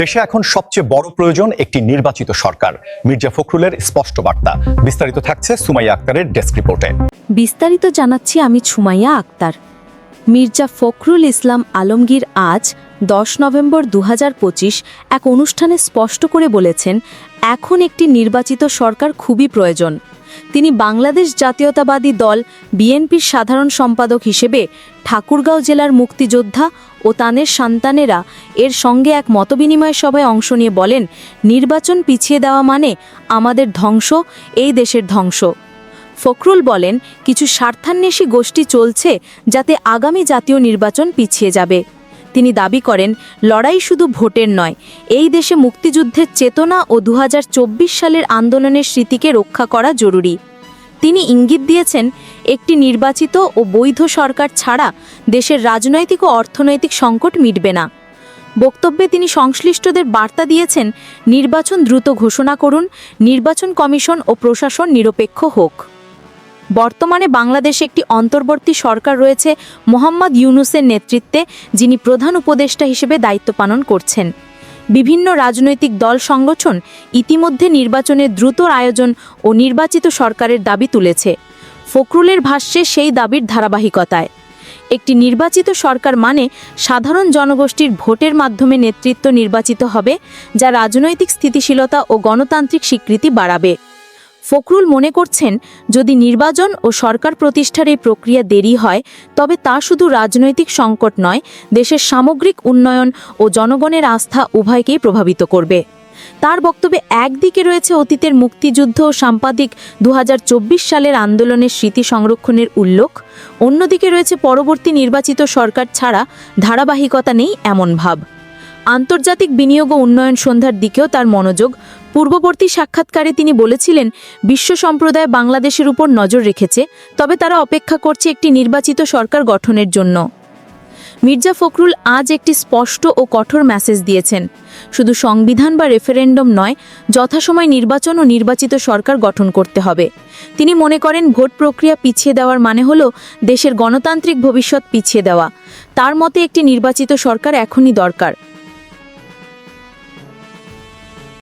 দেশে এখন সবচেয়ে বড় প্রয়োজন একটি নির্বাচিত সরকার। মির্জা ফখরুলের স্পষ্ট বার্তা। বিস্তারিত থাকছে সুমাইয়া আক্তারের ডেস্ক রিপোর্টে। বিস্তারিত জানাচ্ছি আমি সুমাইয়া আক্তার। মির্জা ফখরুল ইসলাম আলমগীর আজ দশ নভেম্বর দু এক অনুষ্ঠানে স্পষ্ট করে বলেছেন, এখন একটি নির্বাচিত সরকার খুবই প্রয়োজন। তিনি বাংলাদেশ জাতীয়তাবাদী দল বিএনপির সাধারণ সম্পাদক হিসেবে ঠাকুরগাঁও জেলার মুক্তিযোদ্ধা ও তানের সন্তানেরা এর সঙ্গে এক মতবিনিময় সভায় অংশ নিয়ে বলেন, নির্বাচন পিছিয়ে দেওয়া মানে আমাদের ধ্বংস, এই দেশের ধ্বংস। ফখরুল বলেন, কিছু স্বার্থান্বেষী গোষ্ঠী চলছে যাতে আগামী জাতীয় নির্বাচন পিছিয়ে যাবে। তিনি দাবি করেন, লড়াই শুধু ভোটের নয়, এই দেশে মুক্তিযুদ্ধের চেতনা ও দু হাজার চব্বিশ সালের আন্দোলনের স্মৃতিকে রক্ষা করা জরুরি। তিনি ইঙ্গিত দিয়েছেন, একটি নির্বাচিত ও বৈধ সরকার ছাড়া দেশের রাজনৈতিক ও অর্থনৈতিক সংকট মিটবে না। বক্তব্যে তিনি সংশ্লিষ্টদের বার্তা দিয়েছেন, নির্বাচন দ্রুত ঘোষণা করুন, নির্বাচন কমিশন ও প্রশাসন নিরপেক্ষ হোক। বর্তমানে বাংলাদেশে একটি অন্তর্বর্তী সরকার রয়েছে মোহাম্মদ ইউনুসের নেতৃত্বে, যিনি প্রধান উপদেষ্টা হিসেবে দায়িত্ব পালন করছেন। বিভিন্ন রাজনৈতিক দল সংগঠন ইতিমধ্যে নির্বাচনের দ্রুত আয়োজন ও নির্বাচিত সরকারের দাবি তুলেছে। ফখরুলের ভাষ্যে সেই দাবির ধারাবাহিকতায়। একটি নির্বাচিত সরকার মানে সাধারণ জনগোষ্ঠীর ভোটের মাধ্যমে নেতৃত্ব নির্বাচিত হবে, যা রাজনৈতিক স্থিতিশীলতা ও গণতান্ত্রিক স্বীকৃতি বাড়াবে। ফখরুল মনে করছেন, যদি নির্বাচন ও সরকার প্রতিষ্ঠার এই প্রক্রিয়া দেরি হয়, তবে তা শুধু রাজনৈতিক সংকট নয়, দেশের সামগ্রিক উন্নয়ন ও জনগণের আস্থা উভয়কেই প্রভাবিত করবে। তার বক্তব্যে একদিকে রয়েছে অতীতের মুক্তিযুদ্ধ ও সাম্পাদিক দু হাজার চব্বিশ সালের আন্দোলনের স্মৃতি সংরক্ষণের উল্লেখ, অন্যদিকে রয়েছে পরবর্তী নির্বাচিত সরকার ছাড়া ধারাবাহিকতা নেই এমন ভাব। আন্তর্জাতিক বিনিয়োগ ও উন্নয়ন সন্ধ্যার দিকেও তার মনোযোগ পূর্ববর্তী সাক্ষাৎকারে তিনি বলেছিলেন, বিশ্ব সম্প্রদায় বাংলাদেশের উপর নজর রেখেছে, তবে তারা অপেক্ষা করছে একটি নির্বাচিত সরকার গঠনের জন্য। মির্জা ফখরুল আজ একটি স্পষ্ট ও কঠোর মেসেজ দিয়েছেন। শুধু সংবিধান বা রেফারেন্ডম নয়, যথাসময় নির্বাচন ও নির্বাচিত সরকার গঠন করতে হবে। তিনি মনে করেন, ভোট প্রক্রিয়া পিছিয়ে দেওয়ার মানে হল দেশের গণতান্ত্রিক ভবিষ্যৎ পিছিয়ে দেওয়া। তার মতে, একটি নির্বাচিত সরকার এখনই দরকার।